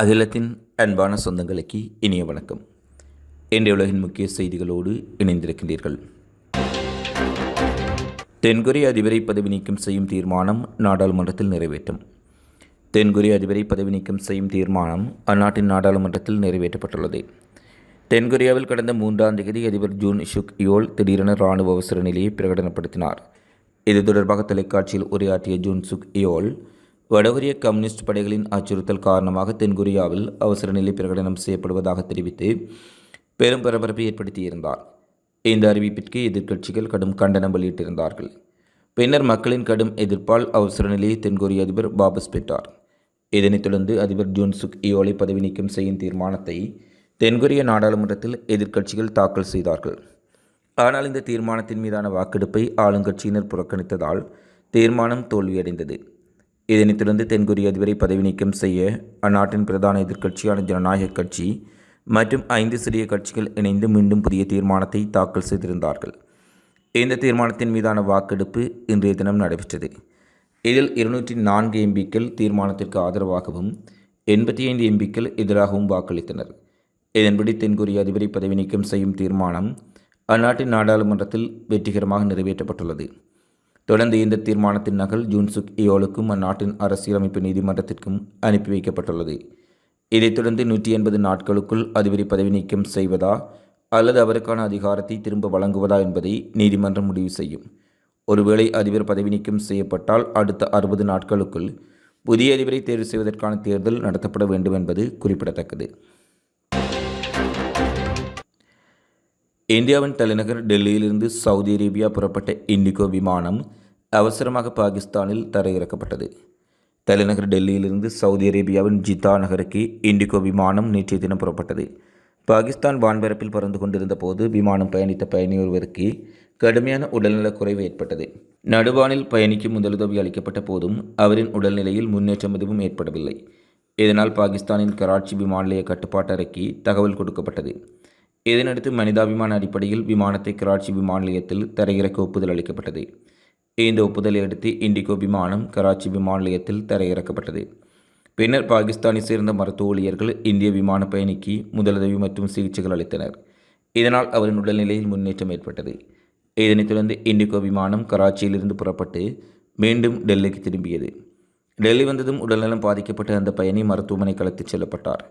அகிலத்தின் அன்பான சொந்தங்களுக்கு இனிய வணக்கம். இன்றைய உலகின் முக்கிய செய்திகளோடு இணைந்திருக்கின்றீர்கள். தென்கொரிய அதிபரை பதவி நீக்கம் செய்யும் தீர்மானம் நாடாளுமன்றத்தில் நிறைவேற்றும். தென்கொரிய அதிபரை பதவி நீக்கம் செய்யும் தீர்மானம் அந்நாட்டின் நாடாளுமன்றத்தில் நிறைவேற்றப்பட்டுள்ளது. தென்கொரியாவில் கடந்த மூன்றாம் தேதி அதிபர் ஜூன் ஷுக் யோல் திடீரென இராணுவ அவசர நிலையை பிரகடனப்படுத்தினார். இது தொடர்பாக தொலைக்காட்சியில் உரையாற்றிய ஜூன் சுக் யோல் வடகொரிய கம்யூனிஸ்ட் படைகளின் அச்சுறுத்தல் காரணமாக தென்கொரியாவில் அவசர நிலை பிரகடனம் செய்யப்படுவதாக தெரிவித்து பெரும் பரபரப்பை ஏற்படுத்தியிருந்தார். இந்த அறிவிப்பிற்கு எதிர்க்கட்சிகள் கடும் கண்டனம் வெளியிட்டிருந்தார்கள். பின்னர் மக்களின் கடும் எதிர்ப்பால் அவசர நிலையை தென்கொரிய அதிபர் வாபஸ் பெற்றார். இதனைத் தொடர்ந்து அதிபர் ஜூன் சுக் இயோலை பதவி நீக்கம் செய்யும் தீர்மானத்தை தென்கொரிய நாடாளுமன்றத்தில் எதிர்க்கட்சிகள் தாக்கல் செய்தார்கள். ஆனால் இந்த தீர்மானத்தின் மீதான வாக்கெடுப்பை ஆளுங்கட்சியினர் புறக்கணித்ததால் தீர்மானம் தோல்வியடைந்தது. இதனைத் தொடர்ந்து தென்கொரிய அதிபரை பதவி நீக்கம் செய்ய அந்நாட்டின் பிரதான எதிர்க்கட்சியான ஜனநாயக கட்சி மற்றும் ஐந்து சிறிய கட்சிகள் இணைந்து மீண்டும் புதிய தீர்மானத்தை தாக்கல் செய்திருந்தார்கள். இந்த தீர்மானத்தின் மீதான வாக்கெடுப்பு இன்றைய தினம் நடைபெற்றது. இதில் இருநூற்றி நான்கு எம்பிக்கள் தீர்மானத்திற்கு ஆதரவாகவும் எண்பத்தி ஐந்து எம்பிக்கள் எதிராகவும் வாக்களித்தனர். இதன்படி தென்கொரிய அதிபரை பதவி நீக்கம் செய்யும் தீர்மானம் அந்நாட்டின் நாடாளுமன்றத்தில் வெற்றிகரமாக நிறைவேற்றப்பட்டுள்ளது. தொடர்ந்து இந்த தீர்மானத்தின் நகல் ஜூன்சுக் இயோலுக்கும் அந்நாட்டின் அரசியலமைப்பு நீதிமன்றத்திற்கும் அனுப்பி வைக்கப்பட்டுள்ளது. இதைத் தொடர்ந்து நூற்றி எண்பது நாட்களுக்குள் அதிபரை பதவி நீக்கம் செய்வதா அல்லது அவருக்கான அதிகாரத்தை திரும்ப வழங்குவதா என்பதை நீதிமன்றம் முடிவு செய்யும். ஒருவேளை அதிபர் பதவி நீக்கம் செய்யப்பட்டால் அடுத்த அறுபது நாட்களுக்குள் புதிய அதிபரை தேர்வு செய்வதற்கான தேர்தல் நடத்தப்பட வேண்டும் என்பது குறிப்பிடத்தக்கது. இந்தியாவின் தலைநகர் டெல்லியிலிருந்து சவுதி அரேபியா புறப்பட்ட இண்டிகோ விமானம் அவசரமாக பாகிஸ்தானில் தரையிறக்கப்பட்டது தலைநகர் டெல்லியிலிருந்து சவுதி அரேபியாவின் ஜிதா நகருக்கு இண்டிகோ விமானம் நேற்றைய தினம் புறப்பட்டது. பாகிஸ்தான் வான்பரப்பில் பறந்து கொண்டிருந்த போது விமானம் பயணித்த பயணி ஒருவருக்கு கடுமையான உடல்நலக் குறைவு ஏற்பட்டது. நடுவானில் பயணிக்கு முதலுதவி அளிக்கப்பட்ட போதும் அவரின் உடல்நிலையில் முன்னேற்றம் எதுவும் ஏற்படவில்லை. இதனால் பாகிஸ்தானின் கராச்சி விமான நிலைய கட்டுப்பாட்டு அறைக்கு தகவல் கொடுக்கப்பட்டது. இதனடுத்து மனிதாபிமான அடிப்படையில் விமானத்தை கராச்சி விமான நிலையத்தில் தரையிறக்க ஒப்புதல் அளிக்கப்பட்டது. இந்த ஒப்புதலை அடுத்து இண்டிகோ விமானம் கராச்சி விமான நிலையத்தில் தரையிறக்கப்பட்டது. பின்னர் பாகிஸ்தானை சேர்ந்த மருத்துவ ஊழியர்கள் இந்திய விமான பயணிக்கு முதலுதவி மற்றும் சிகிச்சைகள் அளித்தனர். இதனால் அவரின் உடல்நிலையில் முன்னேற்றம் ஏற்பட்டது. இதனைத் தொடர்ந்து இண்டிகோ விமானம் கராச்சியிலிருந்து புறப்பட்டு மீண்டும் டெல்லிக்கு திரும்பியது. டெல்லி வந்ததும் உடல்நலம் பாதிக்கப்பட்ட அந்த பயணி மருத்துவமனை கலத்திச் செல்லப்பட்டார்.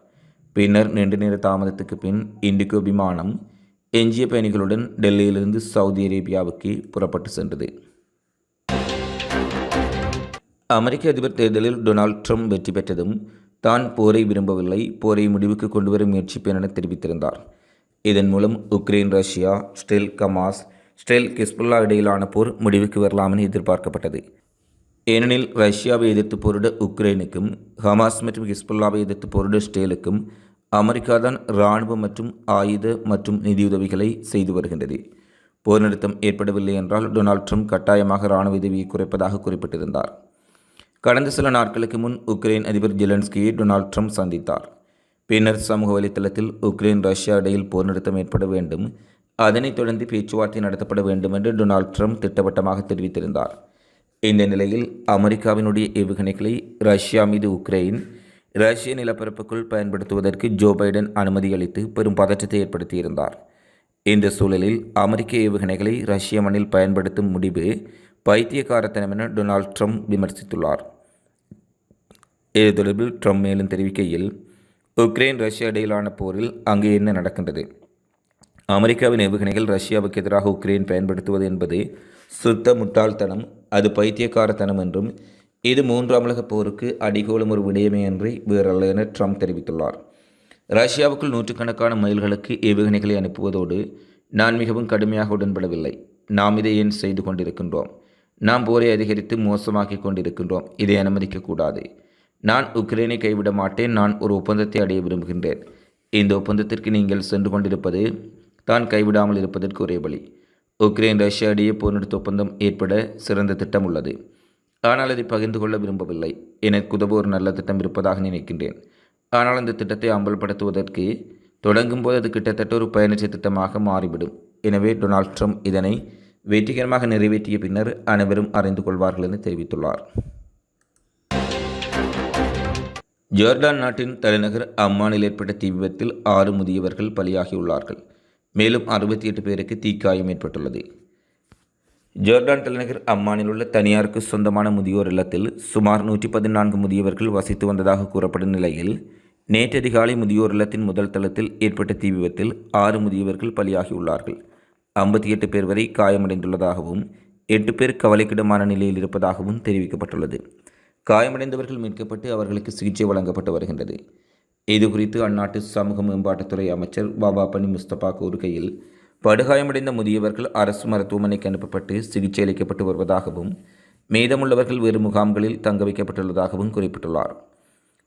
பின்னர் நீண்ட நேர தாமதத்துக்கு பின் இண்டிகோ விமானம் எஞ்சிய பயணிகளுடன் டெல்லியிலிருந்து சவுதி அரேபியாவுக்கு புறப்பட்டு சென்றது. அமெரிக்க அதிபர் தேர்தலில் டொனால்ட் ட்ரம்ப் வெற்றி பெற்றதும் தான் போரை விரும்பவில்லை போரை முடிவுக்கு கொண்டு வர முயற்சிப்பேன் என தெரிவித்திருந்தார். இதன் மூலம் Ukraine Russia Israel Hamas Israel Hezbollah இடையிலான போர் முடிவுக்கு வரலாம் என எதிர்பார்க்கப்பட்டது. ஏனெனில் ரஷ்யாவை எதிர்த்து போரிட உக்ரைனுக்கும் ஹமாஸ் மற்றும் ஹிஸ்புல்லாவை எதிர்த்து போரிட ஸ்டேலுக்கும் அமெரிக்கா தான் இராணுவ மற்றும் ஆயுத மற்றும் நிதியுதவிகளை செய்து வருகின்றது. போர் நிறுத்தம் ஏற்படவில்லை என்றால் டொனால்ட் ட்ரம்ப் கட்டாயமாக இராணுவ உதவியை குறைப்பதாக குறிப்பிட்டிருந்தார். கடந்த சில நாட்களுக்கு முன் உக்ரைன் அதிபர் ஜெலன்ஸ்கியை டொனால்ட் ட்ரம்ப் சந்தித்தார். பின்னர் சமூக வலைத்தளத்தில் உக்ரைன் ரஷ்யா இடையில் போர் நிறுத்தம் ஏற்பட வேண்டும் அதனைத் தொடர்ந்து பேச்சுவார்த்தை நடத்தப்பட வேண்டும் என்று டொனால்ட் ட்ரம்ப் திட்டவட்டமாக தெரிவித்திருந்தார். இந்த நிலையில் அமெரிக்காவினுடைய ஏவுகணைகளை ரஷ்யா மீது உக்ரைன் ரஷ்ய நிலப்பரப்புக்குள் பயன்படுத்துவதற்கு ஜோ பைடன் அனுமதி அளித்து பெரும் பதற்றத்தை ஏற்படுத்தியிருந்தார். இந்த சூழலில் அமெரிக்க ஏவுகணைகளை ரஷ்ய மண்ணில் பயன்படுத்தும் முடிவு பைத்தியக்காரத்தனம் என டொனால்ட் ட்ரம்ப் விமர்சித்துள்ளார். இது தொடர்பில் ட்ரம்ப் மேலும் தெரிவிக்கையில் உக்ரைன் ரஷ்யா இடையிலான போரில் அங்கே என்ன நடக்கின்றது? அமெரிக்காவின் ஏவுகணைகள் ரஷ்யாவுக்கு எதிராக உக்ரைன் பயன்படுத்துவது என்பது சுத்த முட்டாள்தனம் அது பைத்தியக்காரத்தனம் என்றும் இது மூன்றாம் உலக போருக்கு அடிகோலும் ஒரு விடயமே வேறல்ல என ட்ரம்ப் தெரிவித்துள்ளார். ரஷ்யாவுக்குள் நூற்றுக்கணக்கான மைல்களுக்கு ஏவுகணைகளை அனுப்புவதோடு நான் மிகவும் கடுமையாக உடன்படவில்லை. நாம் இதை ஏன் செய்து கொண்டிருக்கின்றோம்? நாம் போரை அதிகரித்து மோசமாக்கி கொண்டிருக்கின்றோம். இதை அனுமதிக்கக்கூடாது. நான் உக்ரைனை கைவிட மாட்டேன். நான் ஒரு ஒப்பந்தத்தை அடைய விரும்புகின்றேன். இந்த ஒப்பந்தத்திற்கு நீங்கள் சென்று கொண்டிருப்பது தான் கைவிடாமல் இருப்பதற்கு ஒரே வழி. உக்ரைன் ரஷ்யா இடையே போர் நிறுத்த ஒப்பந்தம் ஏற்பட சிறந்த திட்டம் உள்ளது. ஆனால் அதை பகிர்ந்து கொள்ள விரும்பவில்லை. எனக்கு உதவ ஒரு நல்ல திட்டம் இருப்பதாக நினைக்கின்றேன். ஆனால் அந்த திட்டத்தை அம்பல்படுத்துவதற்கு தொடங்கும் போது அது கிட்டத்தட்ட ஒரு பயணச்ச திட்டமாக மாறிவிடும். எனவே டொனால்ட் ட்ரம்ப் இதனை வெற்றிகரமாக நிறைவேற்றிய பின்னர் அனைவரும் அறிந்து கொள்வார்கள் என தெரிவித்துள்ளார். ஜோர்டான் நாட்டின் தலைநகர் அம்மானில் ஏற்பட்ட தீ விபத்தில் ஆறு முதியவர்கள் பலியாகியுள்ளார்கள். மேலும் அறுபத்தி எட்டு பேருக்கு தீக்காயம் ஏற்பட்டுள்ளது. ஜோர்டான் தலைநகர் அம்மானில் உள்ள தனியாருக்கு சொந்தமான முதியோர் இல்லத்தில் சுமார் நூற்றி பதினான்கு முதியவர்கள் வசித்து வந்ததாக கூறப்படும் நிலையில் நேற்று அதிகாலை முதியோர் இல்லத்தின் முதல் தளத்தில் ஏற்பட்ட தீ விபத்தில் ஆறு முதியவர்கள் பலியாகியுள்ளார்கள். ஐம்பத்தி எட்டு பேர் வரை காயமடைந்துள்ளதாகவும் எட்டு பேர் கவலைக்கிடமான நிலையில் இருப்பதாகவும் தெரிவிக்கப்பட்டுள்ளது. காயமடைந்தவர்கள் மீட்கப்பட்டு அவர்களுக்கு சிகிச்சை வழங்கப்பட்டு வருகின்றது. இது குறித்து அந்நாட்டு சமூக மேம்பாட்டுத்துறை அமைச்சர் பாபா பனி முஸ்தபா கூறுகையில் படுகாயமடைந்த முதியவர்கள் அரசு மருத்துவமனைக்கு அனுப்பப்பட்டு சிகிச்சை அளிக்கப்பட்டு வருவதாகவும் மீதமுள்ளவர்கள் வேறு முகாம்களில் தங்க வைக்கப்பட்டுள்ளதாகவும் குறிப்பிட்டுள்ளார்.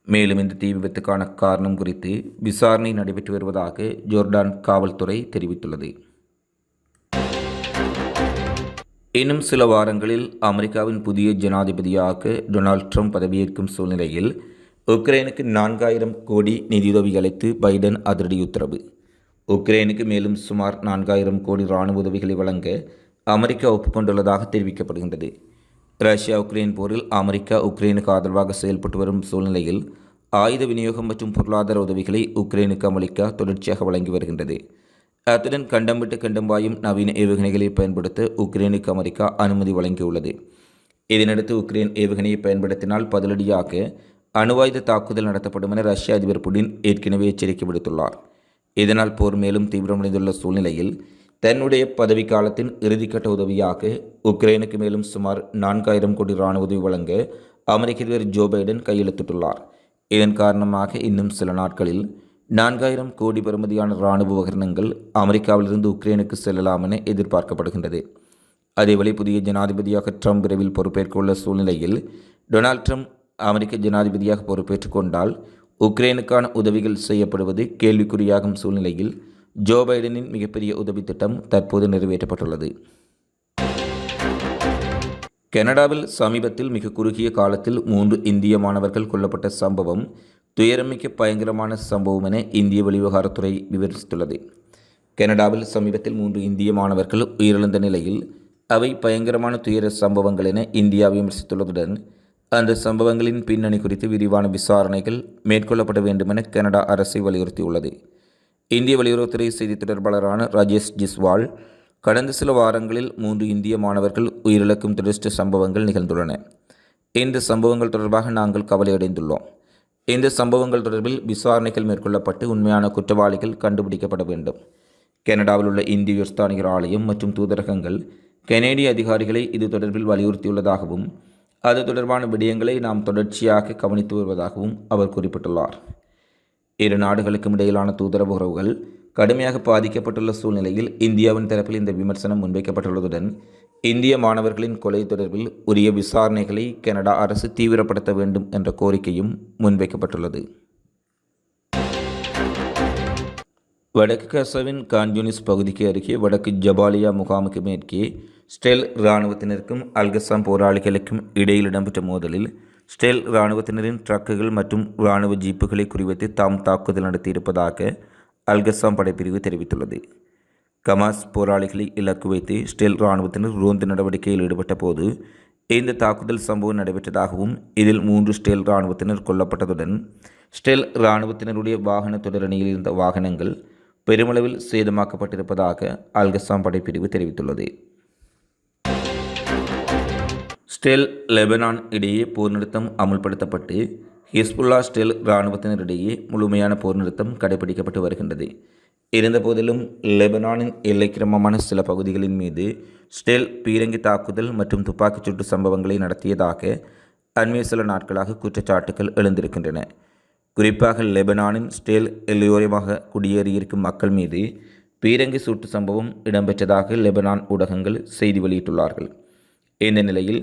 மேலும் இந்த தீ விபத்துக்கான காரணம் குறித்து விசாரணை நடைபெற்று வருவதாக ஜோர்டான் காவல்துறை தெரிவித்துள்ளது. இன்னும் சில வாரங்களில் அமெரிக்காவின் புதிய ஜனாதிபதியாக டொனால்ட் ட்ரம்ப் பதவியேற்கும் சூழ்நிலையில் உக்ரைனுக்கு நான்காயிரம் கோடி நிதியுதவி அளித்து பைடன் அதிரடி உத்தரவு. உக்ரைனுக்கு மேலும் சுமார் நான்காயிரம் கோடி இராணுவ உதவிகளை வழங்க அமெரிக்கா ஒப்புக்கொண்டுள்ளதாக தெரிவிக்கப்படுகின்றது. ரஷ்யா உக்ரைன் போரில் அமெரிக்கா உக்ரைனுக்கு ஆதரவாக செயல்பட்டு வரும் சூழ்நிலையில் ஆயுத விநியோகம் மற்றும் பொருளாதார உதவிகளை உக்ரைனுக்கு அமெரிக்கா தொடர்ச்சியாக வழங்கி வருகின்றது. அத்துடன் கண்டம் விட்டு கண்டம் வாயும் நவீன ஏவுகணைகளை பயன்படுத்த உக்ரைனுக்கு அமெரிக்கா அனுமதி வழங்கியுள்ளது. இதனடுத்து உக்ரைன் ஏவுகணையை பயன்படுத்தினால் பதிலடியாக அணுவாயுத தாக்குதல் நடத்தப்படும் என ரஷ்ய அதிபர் புடின் ஏற்கனவே எச்சரிக்கை விடுத்துள்ளார். இதனால் போர் மேலும் தீவிரமடைந்துள்ள சூழ்நிலையில் தன்னுடைய பதவிக்காலத்தின் இறுதிக்கட்ட உதவியாக உக்ரைனுக்கு மேலும் சுமார் நான்காயிரம் கோடி இராணுவ உதவி வழங்க அமெரிக்க அதிபர் ஜோ பைடன் கையெழுத்திட்டுள்ளார். இதன் காரணமாக இன்னும் சில நாட்களில் நான்காயிரம் கோடி பெறுமதியான இராணுவ உபகரணங்கள் அமெரிக்காவிலிருந்து உக்ரைனுக்கு செல்லலாம் என எதிர்பார்க்கப்படுகின்றது. அதேவேளை புதிய ஜனாதிபதியாக ட்ரம்ப் விரைவில் பொறுப்பேற்கவுள்ள சூழ்நிலையில் டொனால்ட் ட்ரம்ப் அமெரிக்க ஜனாதிபதியாக பொறுப்பேற்றுக் கொண்டால் உக்ரைனுக்கான உதவிகள் செய்யப்படுவது கேள்விக்குறியாகும் சூழ்நிலையில் ஜோ பைடனின் மிகப்பெரிய உதவி திட்டம் தற்போது நிறைவேற்றப்பட்டுள்ளது. கனடாவில் சமீபத்தில் மிக குறுகிய காலத்தில் மூன்று இந்திய மாணவர்கள் கொல்லப்பட்ட சம்பவம் துயரமிக்க பயங்கரமான சம்பவம் என இந்திய வெளிவிவகாரத்துறை விவரித்துள்ளது. கனடாவில் சமீபத்தில் மூன்று இந்திய மாணவர்கள் உயிரிழந்த நிலையில் அவை பயங்கரமான துயர சம்பவங்கள் என இந்தியா விமர்சித்துள்ளதுடன் அந்த சம்பவங்களின் பின்னணி குறித்து விரிவான விசாரணைகள் மேற்கொள்ளப்பட வேண்டுமென கனடா அரசை வலியுறுத்தியுள்ளது. இந்திய வெளியுறவுத்துறை செய்தி தொடர்பாளரான ராஜேஷ் ஜிஸ்வால் கடந்த சில வாரங்களில் மூன்று இந்திய மாணவர்கள் உயிரிழக்கும் துரஷ்ட சம்பவங்கள் நிகழ்ந்துள்ளன. இந்த சம்பவங்கள் தொடர்பாக நாங்கள் கவலையடைந்துள்ளோம். இந்த சம்பவங்கள் தொடர்பில் விசாரணைகள் மேற்கொள்ளப்பட்டு உண்மையான குற்றவாளிகள் கண்டுபிடிக்கப்பட வேண்டும். கனடாவில் உள்ள இந்திய உயர்ஸ்தானிகர் ஆலயம் மற்றும் தூதரகங்கள் கனேடிய அதிகாரிகளை இது தொடர்பில் வலியுறுத்தியுள்ளதாகவும் அது தொடர்பான விடயங்களை நாம் தொடர்ச்சியாக கவனித்து வருவதாகவும் அவர் குறிப்பிட்டுள்ளார். இரு நாடுகளுக்கும் இடையிலான தூதரக உறவுகள் கடுமையாக பாதிக்கப்பட்டுள்ள சூழ்நிலையில் இந்தியாவின் தரப்பில் இந்த விமர்சனம் முன்வைக்கப்பட்டுள்ளதுடன் இந்திய மாணவர்களின் கொலை தொடர்பில் உரிய விசாரணைகளை கனடா அரசு தீவிரப்படுத்த வேண்டும் என்ற கோரிக்கையும் முன்வைக்கப்பட்டுள்ளது. வடக்கு கசவின் கான்யூனிஸ் பகுதிக்கு அருகே வடக்கு ஜபாலியா முகாமுக்கு மேற்கே ஸ்டெல் இராணுவத்தினருக்கும் அல்கசாம் போராளிகளுக்கும் இடையில் இடம்பெற்ற மோதலில் ஸ்டெல் இராணுவத்தினரின் ட்ரக்குகள் மற்றும் இராணுவ ஜீப்புகளை குறிவைத்து தாம் தாக்குதல் நடத்தியிருப்பதாக அல்கசாம் படைப்பிரிவு தெரிவித்துள்ளது. கமாஸ் போராளிகளை இலக்கு வைத்து ஸ்டெல் இராணுவத்தினர் ரோந்து நடவடிக்கையில் ஈடுபட்ட போது இந்த தாக்குதல் சம்பவம் நடைபெற்றதாகவும் இதில் மூன்று ஸ்டெல் இராணுவத்தினர் கொல்லப்பட்டதுடன் ஸ்டெல் இராணுவத்தினருடைய வாகன தொடரணியில் இருந்த வாகனங்கள் பெருமளவில் சேதமாக்கப்பட்டிருப்பதாக அல்கசாம் படைப்பிரிவு தெரிவித்துள்ளது. ஸ்டெல் லெபனான் இடையே போர் நிறுத்தம் அமுல்படுத்தப்பட்டு ஹிஸ்புல்லா ஸ்டெல் இராணுவத்தினரிடையே முழுமையான போர் நிறுத்தம் கடைபிடிக்கப்பட்டு வருகின்றது. இருந்தபோதிலும் லெபனானின் எல்லைக்கிரமமான சில பகுதிகளின் மீது ஸ்டெல் பீரங்கி தாக்குதல் மற்றும் துப்பாக்கிச் சூட்டு சம்பவங்களை நடத்தியதாக அண்மைய சில நாட்களாக குற்றச்சாட்டுகள் எழுந்திருக்கின்றன. குறிப்பாக லெபனானின் ஸ்டேல் எல்லையோரமாக குடியேறியிருக்கும் மக்கள் மீது பீரங்கி சூட்டு சம்பவம் இடம்பெற்றதாக லெபனான் ஊடகங்கள் செய்தி வெளியிட்டுள்ளார்கள். இந்த நிலையில்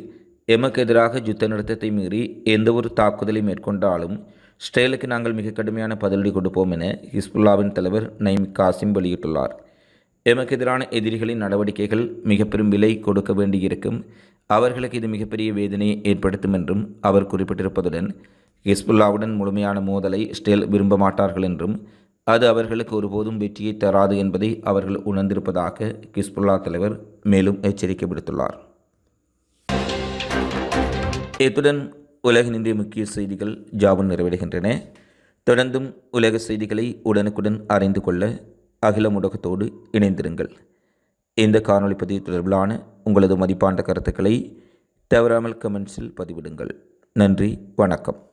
எமக்கு எதிராக யுத்த நிறுத்தத்தை மீறி எந்த ஒரு தாக்குதலை மேற்கொண்டாலும் ஸ்டேலுக்கு நாங்கள் மிக கடுமையான பதிலடி கொடுப்போம் என ஹிஸ்புல்லாவின் தலைவர் நைம் காசிம் வெளியிட்டுள்ளார். எமக்கு எதிரான எதிரிகளின் நடவடிக்கைகள் மிக பெரும் விலை கொடுக்க வேண்டியிருக்கும். அவர்களுக்கு இது மிகப்பெரிய வேதனையை ஏற்படுத்தும் என்றும் அவர் குறிப்பிட்டிருப்பதுடன் ஹிஸ்புல்லாவுடன் முழுமையான மோதலை ஸ்டேல் விரும்ப மாட்டார்கள் என்றும் அது அவர்களுக்கு ஒருபோதும் வெற்றியை தராது என்பதை அவர்கள் உணர்ந்திருப்பதாக ஹிஸ்புல்லா தலைவர் மேலும் எச்சரிக்கை விடுத்துள்ளார். இத்துடன் உலகின் முக்கிய செய்திகள் ஜாபம் நிறைவேறுகின்றன. தொடர்ந்தும் உலக செய்திகளை உடனுக்குடன் அறிந்து கொள்ள அகில முடக்கத்தோடு இணைந்திருங்கள். இந்த காணொலி பதிவு தொடர்பிலான உங்களது மதிப்பாண்ட கருத்துக்களை தவறாமல் கமெண்ட்ஸில் பதிவிடுங்கள். நன்றி வணக்கம்.